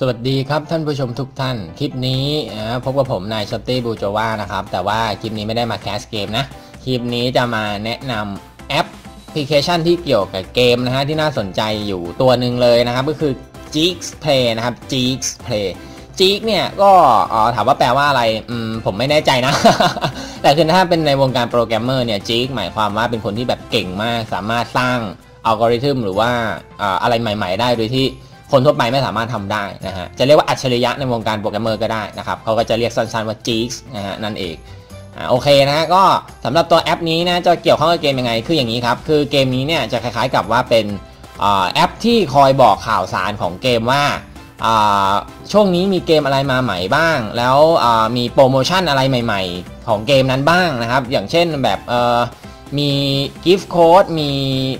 สวัสดีครับท่านผู้ชมทุกท่าน คลิปนี้พบกับผมนายชอตตี้บูโจวานะครับ แต่ว่าคลิปนี้ไม่ได้มาแคสเกมนะ คลิปนี้จะมาแนะนำแอปพลิเคชันที่เกี่ยวกับเกมนะฮะที่น่าสนใจอยู่ตัวหนึ่งเลยนะครับ ก็คือ j i x Play นะครับ j i x Play j i x เนี่ยก็ถามว่าแปลว่าอะไรผมไม่แน่ใจนะ แต่คือถ้าเป็นในวงการโปรแกรมเมอร์เนี่ย j i x หมายความว่าเป็นคนที่แบบเก่งมาก สามารถสร้างอัลกอริทึมหรือว่าอะไรใหม่ ๆ ได้โดยที่ คนทั่วไปไม่สามารถทำได้นะฮะ จะเรียกว่าอัจฉริยะในวงการโปรแกรมเมอร์ก็ได้นะครับ เขาก็จะเรียกสั้นๆว่า Jeeks นะฮะนั่นเองโอเคนะก็สำหรับตัวแอปนี้นะจะเกี่ยวข้องกับเกมยังไง คืออย่างนี้ครับ คือเกมนี้เนี่ยจะคล้ายๆกับว่าเป็นแอปที่คอยบอกข่าวสารของเกมว่าช่วงนี้มีเกมอะไรมาใหม่บ้าง แล้วมีโปรโมชั่นอะไรใหม่ ๆ ของเกมนั้นบ้างนะครับ อย่างเช่นแบบ มีกิฟต์โค้ดมี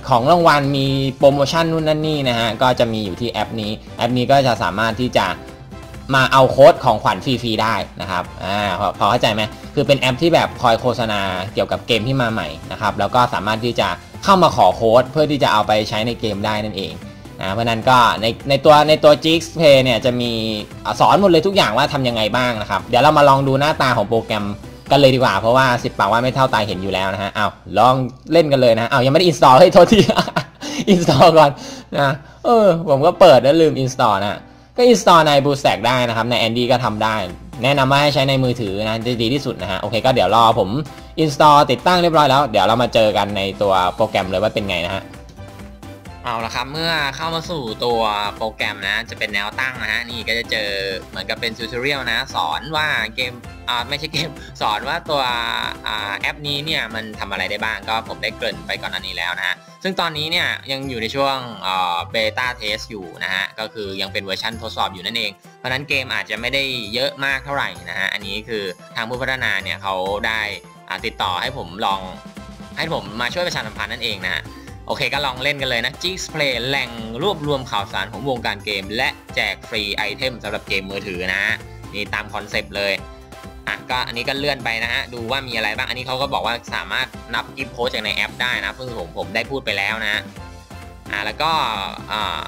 ของรางวัล มีโปรโมชั่นนู่นนั่นนี่นะฮะ ก็จะมีอยู่ที่แอปนี้ แอปนี้ก็จะสามารถที่จะมาเอาโค้ดของขวัญฟรีๆได้นะครับ อ่า พอเข้าใจไหม คือเป็นแอปที่แบบคอยโฆษณาเกี่ยวกับเกมที่มาใหม่นะครับ แล้วก็สามารถที่จะเข้ามาขอโค้ดเพื่อที่จะเอาไปใช้ในเกมได้นั่นเองนะเพราะนั้นก็ในในตัวในตัว Jix Play เนี่ยจะมีสอนหมดเลยทุกอย่างว่าทำยังไงบ้างนะครับ เดี๋ยวเรามาลองดูหน้าตาของโปรแกรม กันเลยดีกว่าเพราะว่าสิบปากว่าไม่เท่าตายเห็นอยู่แล้วนะฮะเอาลองเล่นกันเลยนะเอายังไม่ได้อินสตอลให้โทษทีอินสตอลก่อนนะเออผมก็เปิดแล้วลืมอินสตอลนะก็อินสตอลใน b ู o แ t กได้นะครับใน Andy ก็ทำได้ แนะนำว่าให้ใช้ในมือถือนะจะดีที่สุดนะฮะโอเคก็เดี๋ยวรอผมอินสตอลติดตั้งเรียบร้อยแล้ว เดี๋ยวเรามาเจอกันในตัวโปรแกรมเลยว่าเป็นไงนะฮะ เอาละครับเมื่อเข้ามาสู่ตัวโปรแกรมนะ จะเป็นแนวตั้งนะฮะนี่ก็จะเจอเหมือนกับเป็นทูตอเรียลนะ สอนว่าเกมอ่าไม่ใช่เกมสอนว่าตัวอ่าแอปนี้เนี่ยมันทำอะไรได้บ้างก็ผมได้เกริ่นไปก่อนอันนี้แล้วนะฮะซึ่งตอนนี้เนี่ยยังอยู่ในช่วงอ่าเบต้าเทสอยู่นะฮะก็คือยังเป็นเวอร์ชันทดสอบอยู่นั่นเอง เพราะนั้นเกมอาจจะไม่ได้เยอะมากเท่าไหร่นะฮะอันนี้คือทางผู้พัฒนาเนี่ยเขาได้ติดต่อให้ผมลองให้ผมมาช่วยประชาสัมพันธ์นั่นเองนะฮะ โอเคก็ลองเล่นกันเลยนะ j i x Play แหล่งรวบรวมข่าวสารของวงการเกม และแจกฟรีไอเทมสำหรับเกมมือถือนะนี่ตามคอนเซปต์เลยอะก็อันนี้ก็เลื่อนไปนะฮะดูว่ามีอะไรบ้าง อันนี้เขาก็บอกว่าสามารถนับกิฟต์โพสจากในแอปได้นะเพิ่งผมผมได้พูดไปแล้วนะอะแล้วก็อ่า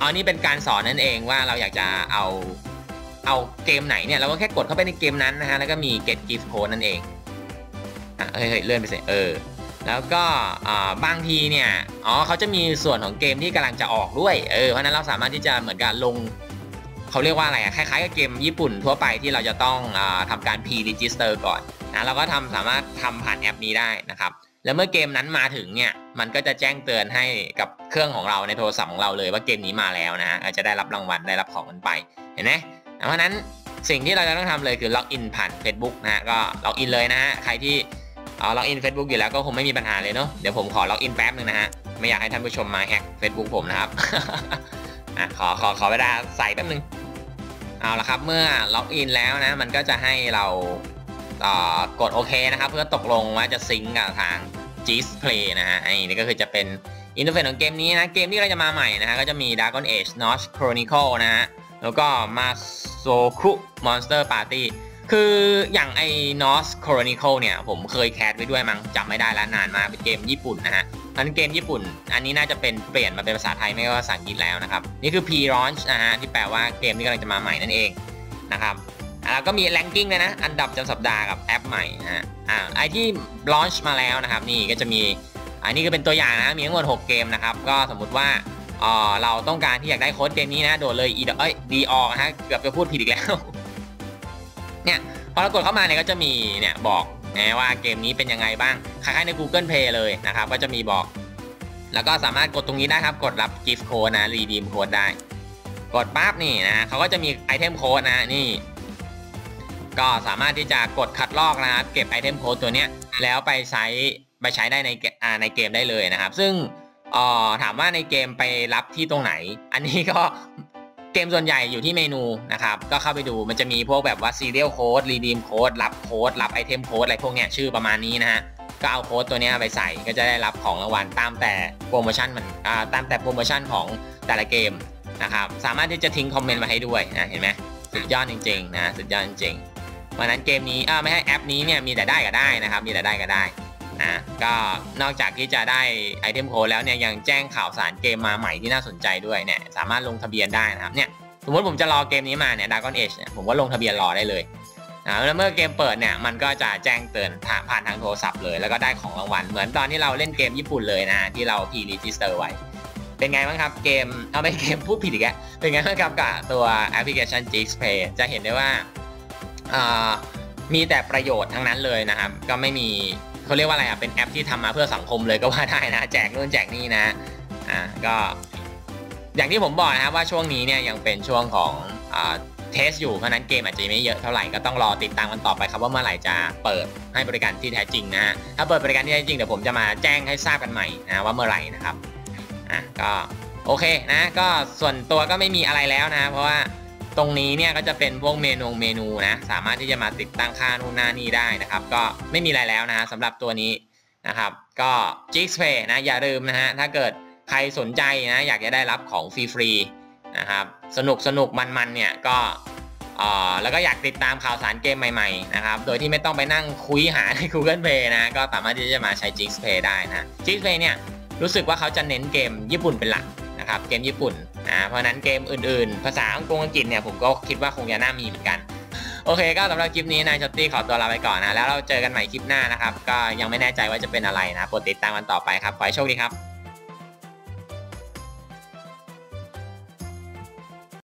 อันนี้เป็นการสอนนั่นเองว่าเราอยากจะเอาเอาเกมไหนเนี่ยเราก็แค่กดเข้าไปในเกมนั้นนะฮะแล้วก็มี get gift code นั่นเองอะเฮ้ยเลื่อนไปสิเออ แล้วก็บางทีเนี่ยอ๋อเขาจะมีส่วนของเกมที่กำลังจะออกด้วยเออเพราะนั้นเราสามารถที่จะเหมือนกับลงเขาเรียกว่าอะไรคล้ายๆกับเกมญี่ปุ่นทั่วไปที่เราจะต้องอทำการ pre-register ก่อนนะเราก็ทำสามารถทำผ่านแอปนี้ได้นะครับแล้วเมื่อเกมนั้นมาถึงเนี่ยมันก็จะแจ้งเตือนให้กับเครื่องของเราในโทรศัพท์ของเราเลยว่าเกมนี้มาแล้วนะฮะจะได้รับรางวัลได้รับของกันไปเห็นไหมเพราะนั้นสิ่งที่เราจะต้องทำเลยคือล็อกอินผ่าน Facebook นะฮะก็ล็อกอินเลยนะฮะใครที่ เอาล็อกอิน Facebook อยู่แล้วก็คงไม่มีปัญหาเลยเนาะเดี๋ยวผมขอล็อกอินแป๊บนึงนะฮะไม่อยากให้ท่านผู้ชมมาแฮก Facebook ผมนะครับอะขอขอขอเวลาใส่แป๊บนึงเอาละครับเมื่อล็อกอินแล้วนะมันก็จะให้เรากดโอเคนะครับ เพื่อตกลงว่าจะซิงกับทาง g s Play นะฮะไอ้นี่ก็คือจะเป็นอินเทอร์เฟซของเกมนี้นะ เกมที่เราจะมาใหม่นะฮะก็จะมี Dragon Age Notch Chronicle นะฮะแล้วก็ Masoku Monster Party คืออย่างไอ้ North Chronicle เนี่ย ผมเคยแคสไว้ด้วยมั้งจำไม่ได้แล้วนานมากเป็นเกมญี่ปุ่นนะฮะนั้นเกมญี่ปุ่น อันนี้น่าจะเป็นเปลี่ยนมาเป็นภาษาไทยไม่ก็ภาษาอังกฤษแล้วนะครับ นี่คือ pre-launch นะฮะที่แปลว่าเกมที่กำลังจะมาใหม่นั่นเองนะครับแล้วก็มี ranking เลยนะ อันดับจำสัปดาห์กับแอปใหม่นะฮะอ่าไอที่ launch มาแล้วนะครับนี่ก็จะมีอันนี้ก็เป็นตัวอย่างนะ มีทั้งหมด 6 เกมนะครับ ก็สมมุติว่าเออเราต้องการที่อยากได้โค้ดเกมนี้นะ โดดเลยอีเอ้ยดีออกนะฮะ เกือบจะพูดผิดอีกแล้ว เนี่ยพอเรากดเข้ามาเนี่ยก็จะมีเนี่ยบอกนะว่าเกมนี้เป็นยังไงบ้างคล้ายๆใน Google Play เลยนะครับ ก็จะมีบอก แล้วก็สามารถกดตรงนี้ได้ครับ กดรับ gift code นะ redeem code ได้ กดปั๊บนี่นะเขาก็จะมีไอเทมโค้ดนะนี่ ก็สามารถที่จะกดคัดลอกนะครับ เก็บไอเทมโค้ดตัวเนี้ยแล้วไปใช้ไปใช้ได้ในในเกมได้เลยนะครับ ซึ่งถามว่าในเกมไปรับที่ตรงไหน อันนี้ก็ เกมส่วนใหญ่อยู่ที่เมนูนะครับ ก็เข้าไปดูมันจะมีพวกแบบว่า serial code redeem code รับโค้ดรับไอเทมโค้ดอะไรพวกเนี้ยชื่อประมาณนี้นะฮะ ก็เอาโค้ดตัวนี้ไปใส่ก็จะได้รับของรางวัลตามแต่โปรโมชั่นมันตามแต่โปรโมชั่นของแต่ละเกมนะครับ สามารถที่จะทิ้งคอมเมนต์มาให้ด้วยนะเห็นไหมสุดยอดจริงๆนะสุดยอดจริงๆเพราะนั้นเกมนี้อ่าไม่ให้แอปนี้เนี่ยมีแต่ได้ก็ได้นะครับ มีแต่ได้ก็ได้ นะก็นอกจากที่จะได้ไอเทมโค้ดแล้วเนี่ยยังแจ้งข่าวสารเกมมาใหม่ที่น่าสนใจด้วยเนี่ยสามารถลงทะเบียนได้นะครับเนี่ยสมมติผมจะรอเกมนี้มาเนี่ย Dragon Age เนี่ยผมก็ลงทะเบียนรอได้เลยนะแล้วเมื่อเกมเปิดเนี่ยมันก็จะแจ้งเตือนผ่านทางโทรศัพท์เลย แล้วก็ได้ของรางวัลเหมือนตอนที่เราเล่นเกมญี่ปุ่นเลยนะที่เราพีรีจิสเตอร์ไว้ เป็นไงบ้างครับเกมเอาไม่เกมพูดผิดอีกแล้วเป็นไงบ้างครับกับตัวแอปพลิเคชัน Jix Pay จะเห็นได้ว่ามีแต่ประโยชน์ทั้งนั้นเลยนะครับ ก็ไม่มี เขาเรียกว่าอะไรอะเป็นแอปที่ทำมาเพื่อสังคมเลยก็ว่าได้นะแจกนู่นแจกนี่นะอ่าก็อย่างที่ผมบอกนะครับว่าช่วงนี้เนี่ยยังเป็นช่วงของอ่าเทสอยู่เพราะนั้นเกมอาจจะไม่เยอะเท่าไหร่ก็ต้องรอติดตามกันต่อไปครับว่าเมื่อไหร่จะเปิดให้บริการที่แท้จริงนะฮะถ้าเปิดบริการที่แท้จริงเดี๋ยวผมจะมาแจ้งให้ทราบกันใหม่นะว่าเมื่อไหร่นะครับอะก็โอเคนะก็ส่วนตัวก็ไม่มีอะไรแล้วนะเพราะว่า ตรงนี้เนี่ยก็จะเป็นพวกเมนูเมนูนะ สามารถที่จะมาติดตั้งค่านู่นน่านี่ได้นะครับ ก็ไม่มีอะไรแล้วนะสำหรับตัวนี้นะครับ ก็ j i x p a y นะอย่าลืมนะฮะถ้าเกิดใครสนใจนะอยากจะได้รับของฟรีๆนะครับสนุกสนุกมันๆเนี่ยก็แล้วก็อยากติดตามข่าวสารเกมใหม่ๆนะครับ โดยที่ไม่ต้องไปนั่งคุยหาใน Google Play นะ ก็สามารถที่จะมาใช้ j i x p a y ได้นะ j i x p a y เนี่ยรู้สึกว่าเขาจะเน้นเกมญี่ปุ่นเป็นหลักนะครับ เกมญี่ปุ่น อ่าเพราะนั้นเกมอื่นๆ ภาษาอังกฤษอังกฤษเนี่ยผมก็คิดว่าคงจะน่ามีเหมือนกัน โอเคก็สำหรับคลิปนี้นายช็อตตี้ขอตัวลาไปก่อนนะ แล้วเราเจอกันใหม่คลิปหน้านะครับ ก็ยังไม่แน่ใจว่าจะเป็นอะไรนะโปรดติดตามกันต่อไปครับ ขอให้โชคดีครับ